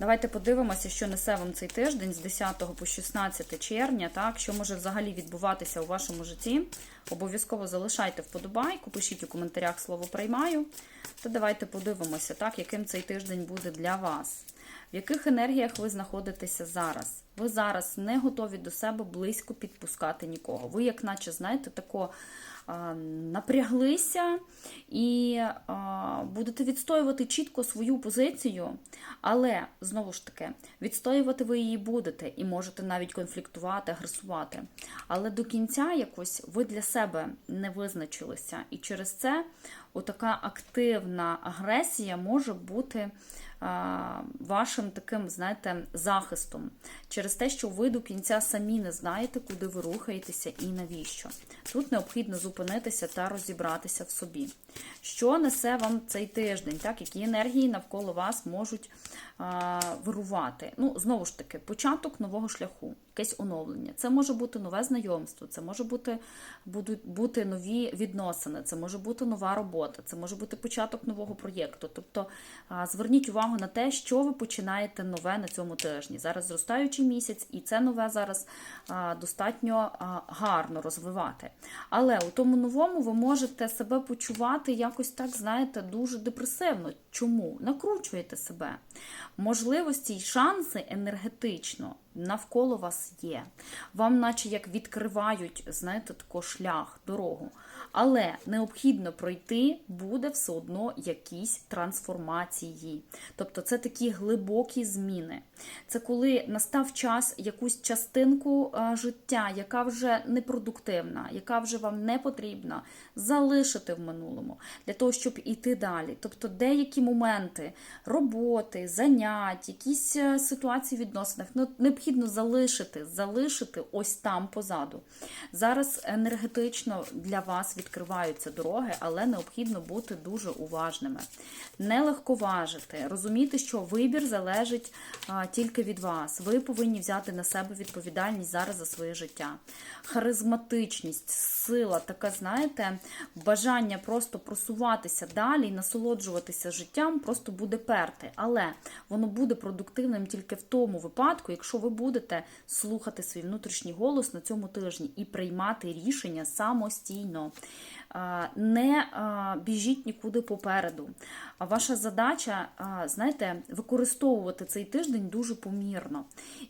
Давайте подивимося, що несе вам цей тиждень з 10 по 16 червня, так, що може взагалі відбуватися у вашому житті. Обов'язково залишайте вподобайку, пишіть у коментарях слово приймаю. Та давайте подивимося, так, яким цей тиждень буде для вас. В яких енергіях ви знаходитеся зараз? Ви зараз не готові до себе близько підпускати нікого. Ви, як наче, знаєте, тако а, напряглися і а, будете відстоювати чітко свою позицію, але знову ж таки, відстоювати ви її будете і можете навіть конфліктувати, агресувати. Але до кінця якось ви для себе не визначилися. І через це отака активна агресія може бути вашим таким, знаєте, захистом через те, що ви до кінця самі не знаєте, куди ви рухаєтеся і навіщо. Тут необхідно зупинитися та розібратися в собі. Що несе вам цей тиждень? Так, які енергії навколо вас можуть а, вирувати? Ну, знову ж таки, початок нового шляху, якесь оновлення. Це може бути нове знайомство, це може бути, будуть бути нові відносини, це може бути нова робота, це може бути початок нового проєкту. Тобто зверніть увагу на те, що ви починаєте нове на цьому тижні. Зараз зростаючий місяць, і це нове зараз достатньо гарно розвивати. Але у тому новому ви можете себе почувати якось так, знаєте, дуже депресивно. Чому? Накручуєте себе. Можливості й шанси енергетично навколо вас є. Вам, наче як відкривають, знаєте, тако шлях, дорогу. Але необхідно пройти буде все одно якісь трансформації. Тобто це такі глибокі зміни. Це коли настав час якусь частинку життя, яка вже непродуктивна, яка вже вам не потрібна, залишити в минулому для того, щоб іти далі. Тобто деякі моменти роботи, занять, якісь е, ситуації в відносинах ну, необхідно залишити, залишити ось там позаду. Зараз енергетично для вас відкриваються дороги, але необхідно бути дуже уважними. Не легковажити, розуміти, що вибір залежить тільки від вас. Ви повинні взяти на себе відповідальність зараз за своє життя. Харизматичність, сила, така, знаєте, бажання просто просуватися далі і насолоджуватися життям просто буде перти. Але воно буде продуктивним тільки в тому випадку, якщо ви будете слухати свій внутрішній голос на цьому тижні і приймати рішення самостійно. Не біжіть нікуди попереду. Ваша задача, знаєте, використовувати цей тиждень дуже помірно.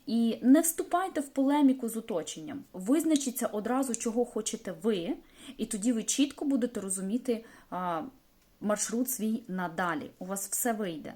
І не вступайте в полеміку з оточенням. Визначіться одразу, чого хочете ви, і тоді ви чітко будете розуміти маршрут свій надалі. У вас все вийде.